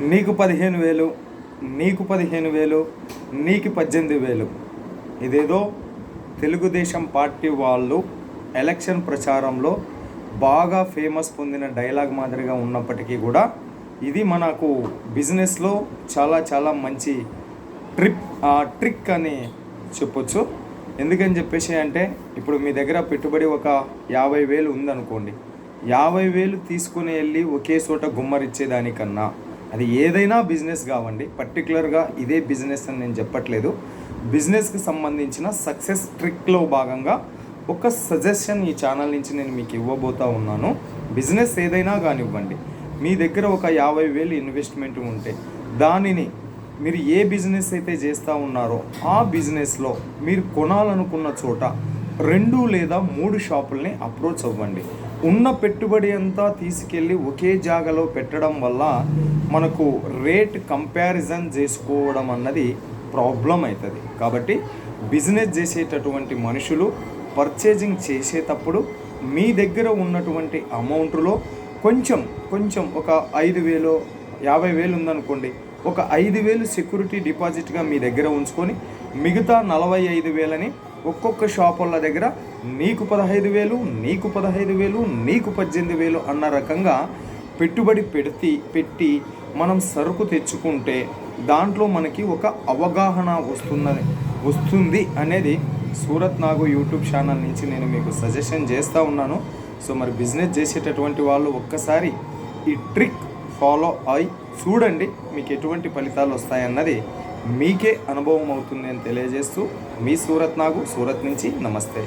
నీకు పదిహేను వేలు నీకు పదిహేను వేలు నీకు పద్దెనిమిది వేలు. ఇదేదో తెలుగుదేశం పార్టీ వాళ్ళు ఎలక్షన్ ప్రచారంలో బాగా ఫేమస్ పొందిన డైలాగ్ మాదిరిగా ఉన్నప్పటికీ కూడా ఇది మనకు బిజినెస్లో చాలా చాలా మంచి ట్రిప్ ట్రిక్ అని చెప్పొచ్చు. ఎందుకని చెప్పేసి అంటే ఇప్పుడు మీ దగ్గర పెట్టుబడి ఒక యాభై వేలు ఉందనుకోండి. యాభై వేలు తీసుకుని వెళ్ళి ఒకే చోట గుమ్మరిచ్చేదానికన్నా అది ఏదైనా బిజినెస్ కావండి పర్టికులర్గా ఇదే బిజినెస్ అని నేను చెప్పట్లేదు. బిజినెస్కి సంబంధించిన సక్సెస్ ట్రిక్లో భాగంగా ఒక సజెషన్ ఈ ఛానల్ నుంచి నేను మీకు ఇవ్వబోతా ఉన్నాను. బిజినెస్ ఏదైనా కానివ్వండి మీ దగ్గర ఒక యాభై వేలు ఇన్వెస్ట్మెంట్ ఉంటే దానిని మీరు ఏ బిజినెస్ అయితే చేస్తూ ఉన్నారో ఆ బిజినెస్లో మీరు కొనాలనుకున్న చోట రెండు లేదా మూడు షాపుల్ని అప్రోచ్ అవ్వండి. ఉన్న పెట్టుబడి అంతా తీసుకెళ్ళి ఒకే జాగాలో పెట్టడం వల్ల మనకు రేట్ కంపారిజన్ చేసుకోవడం అన్నది ప్రాబ్లం అవుతుంది కాబట్టి బిజినెస్ చేసేటటువంటి మనుషులు పర్చేజింగ్ చేసేటప్పుడు మీ దగ్గర ఉన్నటువంటి అమౌంట్లో కొంచెం కొంచెం ఒక ఐదు వేలు యాభై వేలు ఉందనుకోండి ఒక ఐదు వేలు సెక్యూరిటీ డిపాజిట్గా మీ దగ్గర ఉంచుకొని మిగతా నలభై ఐదు వేలని ఒక్కొక్క షాపుల దగ్గర నీకు పదహైదు వేలు నీకు పదహైదు వేలు నీకు పద్దెనిమిది వేలు అన్న రకంగా పెట్టుబడి పెడితే పెట్టి మనం సరుకు తెచ్చుకుంటే దాంట్లో మనకి ఒక అవగాహన వస్తున్నది వస్తుంది అనేది సూరత్ నాగు యూట్యూబ్ ఛానల్ నుంచి నేను మీకు సజెషన్ చేస్తూ ఉన్నాను. సో మరి బిజినెస్ చేసేటటువంటి వాళ్ళు ఒక్కసారి ఈ ట్రిక్ ఫాలో అయి చూడండి మీకు ఎటువంటి ఫలితాలు వస్తాయన్నది మీకే అనుభవం అవుతుంది అని తెలియజేస్తూ మీ సూరత్ నాగు సూరత్ నుంచి నమస్తే.